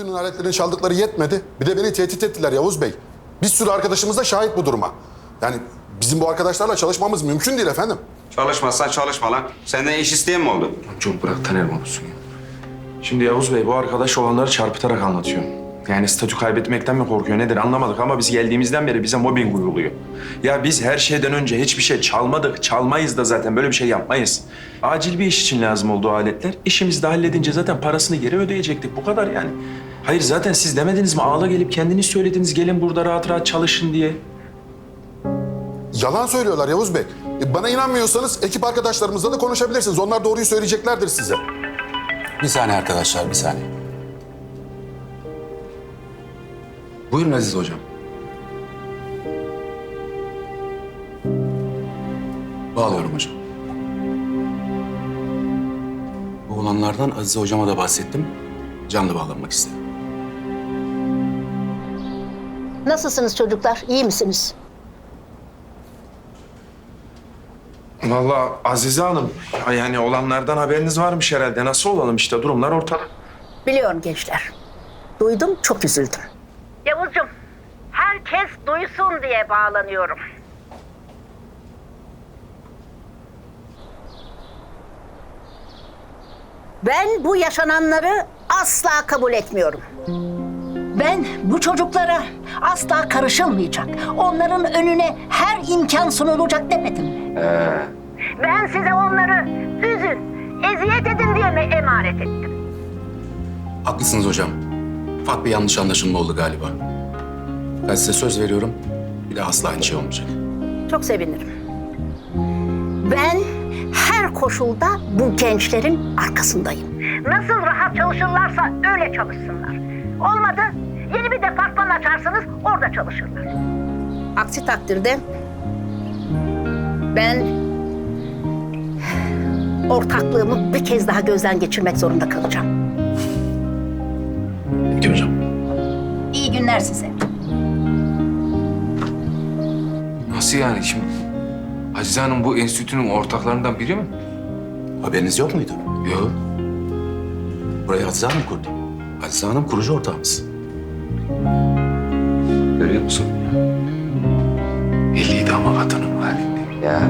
enstitünün aletlerini çaldıkları yetmedi. Bir de beni tehdit ettiler Yavuz Bey. Bir sürü arkadaşımız da şahit bu duruma. Yani bizim bu arkadaşlarla çalışmamız mümkün değil efendim. Çalışmazsan çalışma lan. Senden iş isteyen mi oldu? Çok bırak Taner konuşsun ya. Şimdi Yavuz Bey bu arkadaş olanları çarpıtarak anlatıyor. Yani statü kaybetmekten mi korkuyor nedir anlamadık ama biz geldiğimizden beri bize mobbing uyguluyor. Ya biz her şeyden önce hiçbir şey çalmadık, çalmayız da zaten böyle bir şey yapmayız. Acil bir iş için lazım oldu aletler. İşimizi de halledince zaten parasını geri ödeyecektik bu kadar yani. Hayır zaten siz demediniz mi ağla gelip kendiniz söylediniz gelin burada rahat rahat çalışın diye. Yalan söylüyorlar Yavuz Bey. E, Bana inanmıyorsanız ekip arkadaşlarımızla da konuşabilirsiniz. Onlar doğruyu söyleyeceklerdir size. Bir saniye arkadaşlar, bir saniye. Buyurun Aziz Hocam. Bağlıyorum hocam. Bu olanlardan Aziz Hocam'a da bahsettim. Canlı bağlanmak istedi. Nasılsınız çocuklar? İyi misiniz? Vallahi Azize Hanım yani olanlardan haberiniz varmış herhalde. Nasıl olalım işte durumlar ortada. Biliyorum gençler. Duydum, çok üzüldüm. Yavuzcuğum, herkes duysun diye bağlanıyorum. Ben bu yaşananları asla kabul etmiyorum. Ben bu çocuklara asla karışılmayacak. Onların önüne her imkan sunulacak demedim mi? Ben size onları üzün, eziyet edin diye mi emanet ettim? Haklısınız hocam. Ufak bir yanlış anlaşılma oldu galiba. Ben size söz veriyorum. Bir daha asla aynı şey olmayacak. Çok sevinirim. Ben her koşulda bu gençlerin arkasındayım. Nasıl rahat çalışırlarsa öyle çalışsınlar. Olmadı yeni bir departman açarsınız orada çalışırlar. Aksi takdirde ben ortaklığımı bir kez daha gözden geçirmek zorunda kalacağım. Peki hocam. İyi günler size. Nasıl yani şimdi? Azize Hanım bu enstitünün ortaklarından biri mi? Haberiniz yok muydu? Yok. Burayı Azize Hanım kurdu. Azize Hanım kurucu ortağımız. Görüyor musun? Belliydi ama kadının halinde. Ya